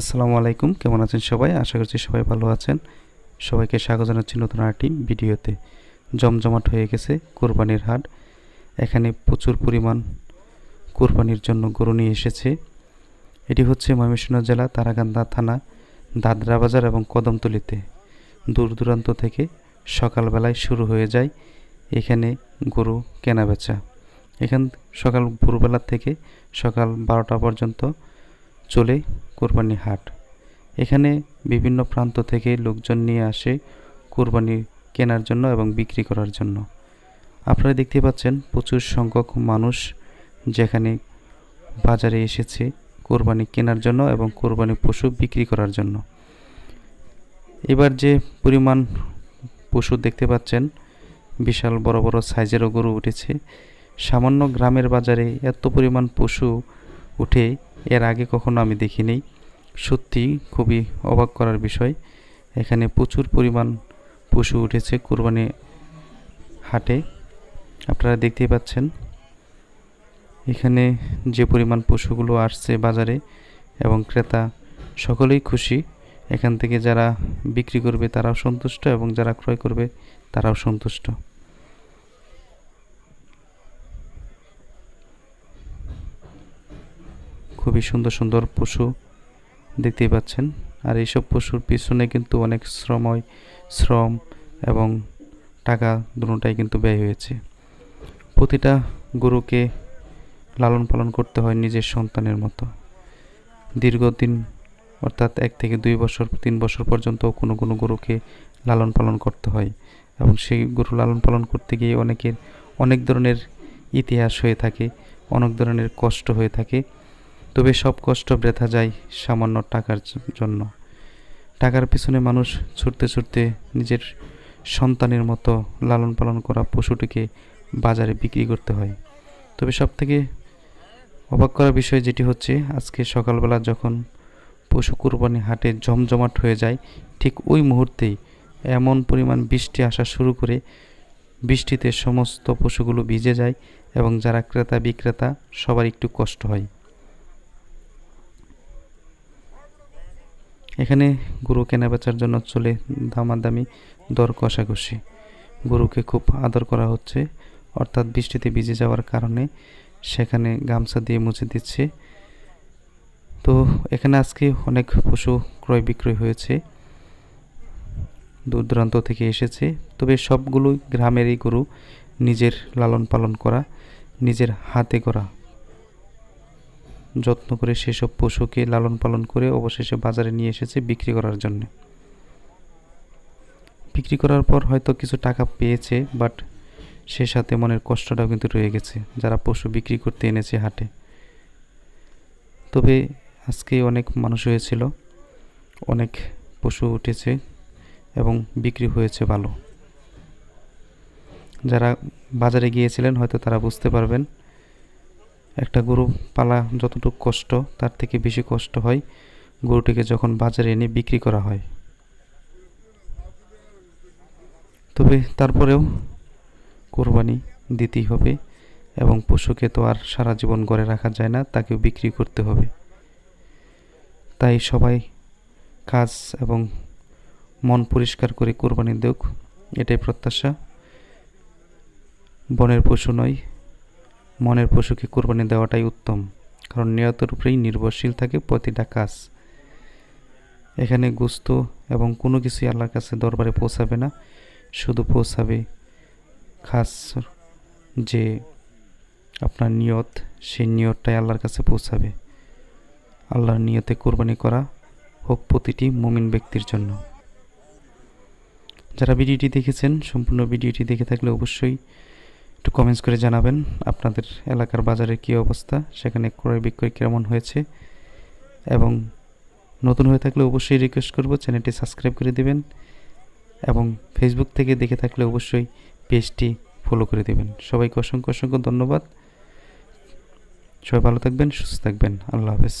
আসসালামু আলাইকুম, কেমন আছেন সবাই? আশা করছি সবাই ভালো আছেন। সবাইকে স্বাগত জানাচ্ছি নতুন আরেকটি ভিডিওতে। জমজমাট হয়ে গেছে কোরবানির হাট। এখানে প্রচুর পরিমাণ কোরবানির জন্য গরু নিয়ে এসেছে। এটি হচ্ছে ময়মনসিংহ জেলা তারাকান্দা থানা, দাদরা বাজার এবং কদমতলিতে। দূর দূরান্ত থেকে সকালবেলায় শুরু হয়ে যায় এখানে গরু কেনা বেচা এখান সকাল ভোরবেলা থেকে সকাল বারোটা পর্যন্ত চলে কোরবানি হাট। এখানে বিভিন্ন প্রান্ত থেকে লোকজন নিয়ে আসে কোরবানি কেনার জন্য এবং বিক্রি করার জন্য। আপনারা দেখতে পাচ্ছেন প্রচুর সংখ্যক মানুষ যেখানে বাজারে এসেছে কোরবানি কেনার জন্য এবং কোরবানি পশু বিক্রি করার জন্য। এবার যে পরিমাণ পশু দেখতে পাচ্ছেন, বিশাল বড় বড় সাইজেরও গরু উঠেছে। সামান্য গ্রামের বাজারে এত পরিমাণ পশু উঠে এর আগে কখনো আমি দেখিনি। সত্যি খুবই অবাক করার বিষয়। এখানে প্রচুর পরিমাণ পশু উঠেছে কোরবানি হাটে। আপনারা দেখতেই পাচ্ছেন। এখানে যে পরিমাণ পশুগুলো আসছে বাজারে এবং ক্রেতা সকলেই খুশি। এখান থেকে যারা বিক্রি করবে তারাও সন্তুষ্ট এবং যারা ক্রয় করবে তারাও সন্তুষ্ট। খুবই সুন্দর সুন্দর পশু দেখতেই পাচ্ছেন। আর এইসব পশুর পিছনে কিন্তু অনেক শ্রময়, শ্রম এবং টাকা দুটাই কিন্তু ব্যয় হয়েছে। প্রতিটা গরুকে লালন পালন করতে হয় নিজের সন্তানের মতো। দীর্ঘদিন, অর্থাৎ এক থেকে দুই বছর, তিন বছর পর্যন্ত কোনো কোনো গরুকে লালন পালন করতে হয়। এবং সেই গরু লালন পালন করতে গিয়ে অনেকের অনেক ধরনের ইতিহাস হয়ে থাকে, অনেক ধরনের কষ্ট হয়ে থাকে। তবে সব কষ্ট ব্যথা যায় সামান্য টাকার জন্য। টাকার পিছনে মানুষ ছুটতে ছুটতে নিজের সন্তানের মতো লালন পালন করা পশুটিকে বাজারে বিক্রি করতে হয়। তবে সব থেকে অবাক করার বিষয় যেটি হচ্ছে, আজকে সকালবেলা যখন পশু কুরবানি হাটে জমজমাট হয়ে যায়, ঠিক ওই মুহূর্তেই এমন পরিমাণ বৃষ্টি আসা শুরু করে বৃষ্টিতে সমস্ত পশুগুলো ভিজে যায় এবং যারা ক্রেতা বিক্রেতা সবার একটু কষ্ট হয়। এখানে গরু কেনা বেচার জন্য চলে দামাদামি, দর কষাকষি। গরুকে খুব আদর করা হচ্ছে, অর্থাৎ বৃষ্টিতে ভিজে যাওয়ার কারণে সেখানে গামছা দিয়ে মুছে দিচ্ছে। তো এখানে আজকে অনেক পশু ক্রয় বিক্রয় হয়েছে দূর দূরান্ত থেকে এসেছে। তবে সবগুলোই গ্রামেরই গরু, নিজের লালন পালন করা, নিজের হাতে করা। যত্ন করে সেসব পশুকে লালন পালন করে অবশেষে বাজারে নিয়ে এসেছে বিক্রি করার জন্য। বিক্রি করার পর হয়তো কিছু টাকা পেয়েছে, বাট সে সাথে মনের কষ্টটাও কিন্তু রয়ে গেছে, যারা পশু বিক্রি করতে এনেছে হাটে। তবে আজকে অনেক মানুষ হয়েছিল, অনেক পশু উঠেছে এবং বিক্রি হয়েছে ভালো। যারা বাজারে গিয়েছিলেন হয়তো তারা বুঝতে পারবেন একটা গরু পালা যতটুকু কষ্ট, তার থেকে বেশি কষ্ট হয় গরুটিকে যখন বাজারে এনে বিক্রি করা হয়। তবে তারপরেও কোরবানি দিতেই হবে এবং পশুকে তো আর সারা জীবন ঘরে রাখা যায় না, তাকেও বিক্রি করতে হবে। তাই সবাই কাজ এবং মন পরিষ্কার করে কোরবানি দেওক এটাই প্রত্যাশা। বনের পশু নয় মনের পশুকে কোরবানি দেওয়াটাই উত্তম, কারণ নিয়তের উপরেই নির্ভরশীল থাকে প্রতিটা কাজ। এখানে গুস্ত এবং কোনো কিছুই আল্লাহর কাছে দরবারে পৌঁছাবে না, শুধু পৌঁছাবে খাস যে আপনার নিয়ত, সেই নিয়তটাই আল্লাহর কাছে পৌঁছাবে। আল্লাহর নিয়তে কোরবানি করা হোক প্রতিটি মুমিন ব্যক্তির জন্য। যারা ভিডিওটি দেখেছেন, সম্পূর্ণ ভিডিওটি দেখে থাকলে অবশ্যই একটু কমেন্টস করে জানাবেন আপনাদের এলাকার বাজারের কী অবস্থা, সেখানে ক্রয় বিক্রয় কেমন হয়েছে এবং নতুন হয়ে থাকলে অবশ্যই রিকোয়েস্ট করব চ্যানেলটি সাবস্ক্রাইব করে দিবেন এবং ফেসবুক থেকে দেখে থাকলে অবশ্যই পেজটি ফলো করে দেবেন। সবাইকে অসংখ্য অসংখ্য ধন্যবাদ। সবাই ভালো থাকবেন, সুস্থ থাকবেন। আল্লাহ হাফেজ।